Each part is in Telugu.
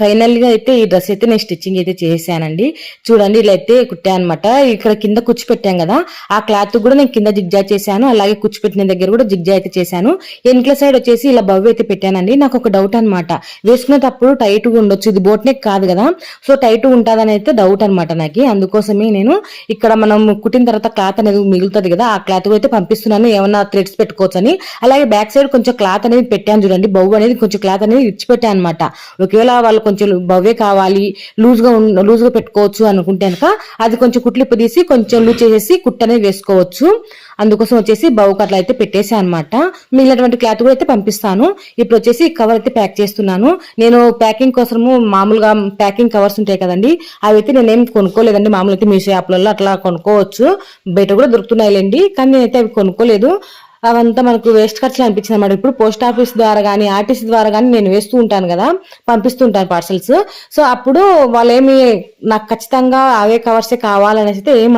ఫైనల్గా అయితే ఈ డ్రెస్ అయితే నేను స్టిచ్చింగ్ అయితే చేశానండి చూడండి ఇలా అయితే కుట్టా అనమాట ఇక్కడ కింద కుచ్చి పెట్టాం కదా ఆ క్లాత్ కూడా నేను కింద జిగ్జా చేశాను. అలాగే కుచ్చి పెట్టిన దగ్గర కూడా జిగ్జా అయితే చేశాను. వెనుకల సైడ్ వచ్చేసి ఇలా బవ్ అయితే పెట్టానండి. నాకు ఒక డౌట్ అనమాట వేసుకునేటప్పుడు టైట్గా ఉండొచ్చు. ఇది బోట్ నెక్ కాదు కదా సో టైట్ ఉంటుందని అయితే డౌట్ అనమాట నాకు. అందుకోసమే నేను ఇక్కడ మనం కుట్టిన తర్వాత క్లాత్ అనేది మిగులుతుంది కదా ఆ క్లాత్ అయితే పంపిస్తున్నాను. ఏమన్నా థ్రెడ్స్ పెట్టుకోవచ్చు అని అలాగే బ్యాక్ సైడ్ కొంచెం క్లాత్ అనేది పెట్టాను చూడండి. బవ్ అనేది కొంచెం క్లాత్ అనేది ఇచ్చి పెట్టాను అనమాట ఒకవేళ వాళ్ళు కొంచెం బవ్వే కావాలి లూజ్గా లూజ్గా పెట్టుకోవచ్చు అనుకుంటే కనుక అది కొంచెం కుట్లిప్పు తీసి కొంచెం లూజ్ చేసేసి కుట్ అనేది వేసుకోవచ్చు. అందుకోసం వచ్చేసి బౌ కట్ల అయితే పెట్టేసా అనమాట మిగిలినటువంటి క్లాత్ కూడా అయితే పంపిస్తాను. ఇప్పుడు వచ్చేసి కవర్ అయితే ప్యాక్ చేస్తున్నాను. నేను ప్యాకింగ్ కోసము మామూలుగా ప్యాకింగ్ కవర్స్ ఉంటాయి కదండి అవి అయితే నేనేం కొనుక్కోలేదండి. మామూలు అయితే మీషో యాప్లలో అట్లా కొనుక్కోవచ్చు. బయట కూడా దొరుకుతున్నాయిలేండి కానీ నేనైతే అవి కొనుక్కోలేదు. అవంతా మనకు వేస్ట్ ఖర్చులు అనిపించింది అనమాట ఇప్పుడు పోస్ట్ ఆఫీస్ ద్వారా కానీ ఆర్టీసీ ద్వారా కానీ నేను వేస్తూ ఉంటాను కదా పంపిస్తూ ఉంటాను పార్సల్స్ సో అప్పుడు వాళ్ళు నాకు ఖచ్చితంగా అవే కవర్సే కావాలనేసి అయితే ఏం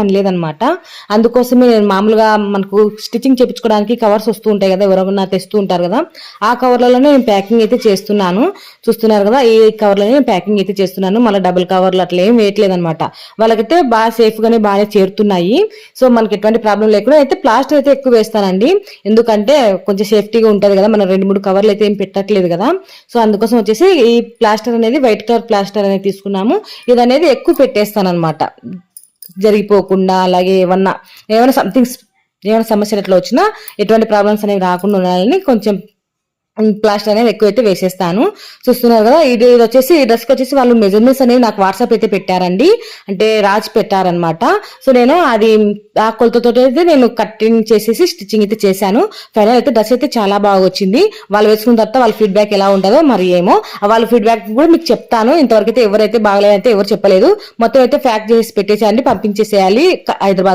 అందుకోసమే నేను మామూలుగా మనకు స్టిచ్చింగ్ చేయించుకోవడానికి కవర్స్ వస్తూ ఉంటాయి కదా ఎవరైనా తెస్తూ ఉంటారు కదా ఆ కవర్లలోనే నేను ప్యాకింగ్ అయితే చేస్తున్నాను. చూస్తున్నారు కదా ఈ కవర్లోనే నేను ప్యాకింగ్ అయితే చేస్తున్నాను. మళ్ళీ డబుల్ కవర్లు అట్లా ఏం వేయట్లేదనమాట వాళ్ళకైతే బాగా సేఫ్గానే బాగా చేరుతున్నాయి. సో మనకి ఎటువంటి ప్రాబ్లం లేకుండా అయితే ప్లాస్టర్ అయితే ఎక్కువ వేస్తానండి. ఎందుకంటే కొంచెం సేఫ్టీగా ఉంటుంది కదా మనం రెండు మూడు కవర్లు అయితే ఏం పెట్టట్లేదు కదా. సో అందుకోసం వచ్చేసి ఈ ప్లాస్టర్ అనేది వైట్ కలర్ ప్లాస్టర్ అనేది తీసుకున్నాము. ఇది అనేది ఎక్కువ పెట్టేస్తాను అనమాట జరిగిపోకుండా అలాగే ఏమన్నా ఏమైనా సంథింగ్ ఏమైనా సమస్యలు ఎట్లా వచ్చినా ఎటువంటి ప్రాబ్లమ్స్ అనేవి రాకుండా ఉండాలని కొంచెం ప్లాస్టర్ అనేది ఎక్కువైతే వేసేస్తాను. చూస్తున్నారు కదా ఇది వచ్చేసి ఈ డ్రెస్కి వచ్చేసి వాళ్ళు మెజర్మెంట్స్ అనేవి నాకు వాట్సాప్ అయితే పెట్టారండి. అంటే రాజు పెట్టారనమాట సో నేను అది ఆ కొలతతో అయితే నేను కటింగ్ చేసేసి స్టిచ్చింగ్ అయితే చేశాను. ఫైనల్ అయితే డ్రెస్ అయితే చాలా బాగా వచ్చింది. వాళ్ళు వేసుకున్న తర్వాత వాళ్ళ ఫీడ్బ్యాక్ ఎలా ఉంటుందో మరి ఏమో. వాళ్ళ ఫీడ్బ్యాక్ కూడా మీకు చెప్తాను. ఇంతవరకు అయితే ఎవరైతే బాగలేదంటే ఎవరు చెప్పలేదు. మొత్తం అయితే ప్యాక్ చేసి పెట్టేసేయండి పంపించేసేయాలి. హైదరాబాద్